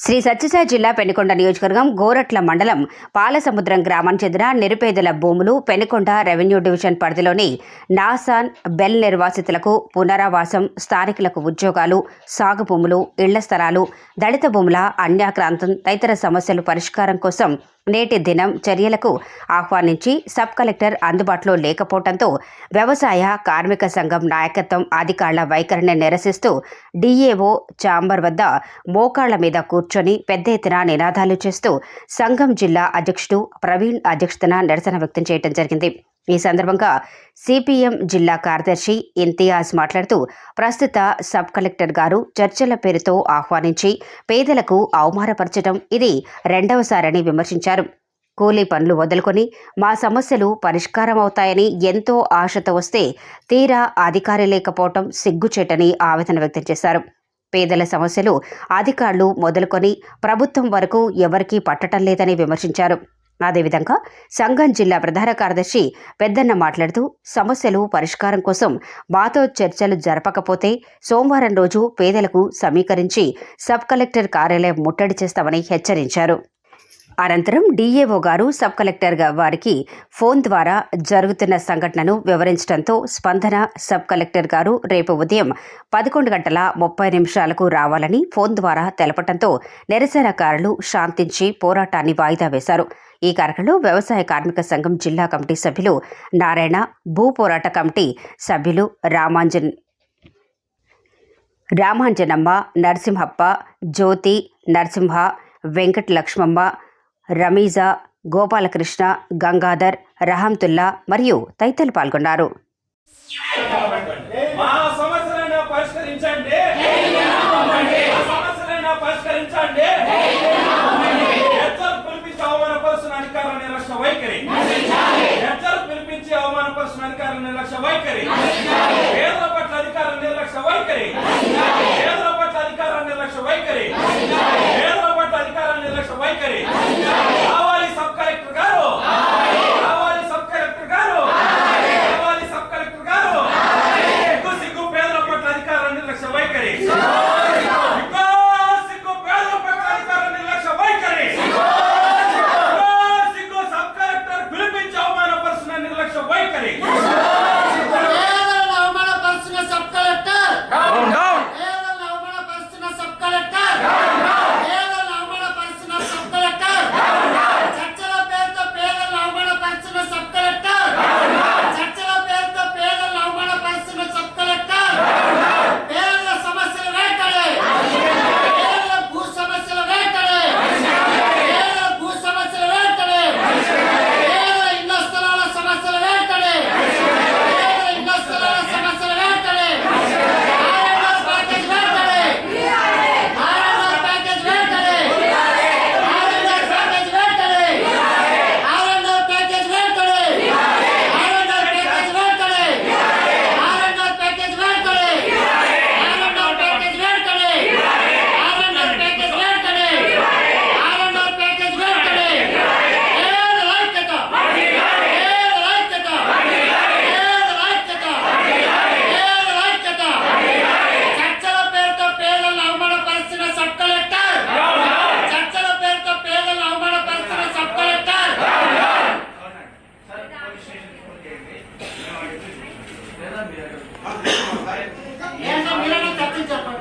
Sri Sathya Sai Penukonda నియోజకవర్గం గోరట్ల మండలం పాలసముద్రం గ్రామానికి చెందిన నిరుపేదల భూములు పెనుకొండ రెవెన్యూ డివిజన్ పరిధిలోని నాసాన్ బెల్ నిర్వాసితులకు పునరావాసం స్థానికులకు ఉద్యోగాలు సాగు భూములు ఇళ్ళ స్థలాలు దళిత భూముల అన్యాక్రాంతం తదితర సమస్యలు పరిష్కారం కోసం నేటి దినం చర్యలకు ఆహ్వానించి సబ్ కలెక్టర్ అందుబాటులో లేకపోవడంతో వ్యవసాయ కార్మిక సంఘం నాయకత్వం అధికారుల వైఖరిని నిరసిస్తూ డీఏఓ చాంబర్ వద్ద మోకాళ్ళ మీద కూర్చొని పెద్ద ఎత్తున నినాదాలు చేస్తూ సంఘం జిల్లా అధ్యక్షుడు ప్రవీణ్ అధ్యక్షతన నిరసన వ్యక్తం చేయడం జరిగింది. ఈ సందర్భంగా సిపిఎం జిల్లా కార్యదర్శి ఇంతియాజ్ మాట్లాడుతూ ప్రస్తుత సబ్ కలెక్టర్ గారు చర్చల పేరుతో ఆహ్వానించి పేదలకు అవమానపరచడం ఇది రెండవసారని విమర్శించారు. కూలీ పనులు వదులుకొని మా సమస్యలు పరిష్కారం అవుతాయని ఎంతో ఆశతో వస్తే తీరా అధికారి లేకపోవటం సిగ్గుచేటని ఆవేదన వ్యక్తం చేశారు. పేదల సమస్యలు అధికారులు మొదలుకొని ప్రభుత్వం వరకు ఎవరికీ పట్టటం లేదని విమర్శించారు. అదేవిధంగా సంఘం జిల్లా ప్రధాన కార్యదర్శి పెద్దన్న మాట్లాడుతూ సమస్యలు పరిష్కారం కోసం మాతో చర్చలు జరపకపోతే సోమవారం రోజు పేదలకు సమీకరించి సబ్ కలెక్టర్ కార్యాలయం ముట్టడి చేస్తామని హెచ్చరించారు. అనంతరం డీఏఓ గారు సబ్ కలెక్టర్గా వారికి ఫోన్ ద్వారా జరుగుతున్న సంఘటనను వివరించడంతో స్పందన సబ్ కలెక్టర్ గారు రేపు ఉదయం పదకొండు గంటల ముప్పై నిమిషాలకు రావాలని ఫోన్ ద్వారా తెలపడంతో నిరసనకారులు శాంతించి పోరాటాన్ని వాయిదా వేశారు. ఈ కార్యక్రమంలో వ్యవసాయ కార్మిక సంఘం జిల్లా కమిటీ సభ్యులు నారాయణ భూ పోరాట కమిటీ సభ్యులు రామాంజన్ రామాంజనమ్మ నరసింహప్ప జ్యోతి నరసింహ వెంకట లక్ష్మమ్మ రమీజా గోపాలకృష్ణ గంగాధర్ రహంతుల్లా మరియు తదితరులు పాల్గొన్నారు. వైఖరి. চাপা